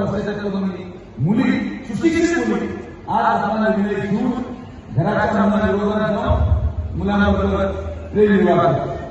रस्त्याच्या मुली मुली सुशिक्षित मुली आज आपल्याला निर्णय घेऊन घराच्या मुलांबरोबर प्रेम विवाह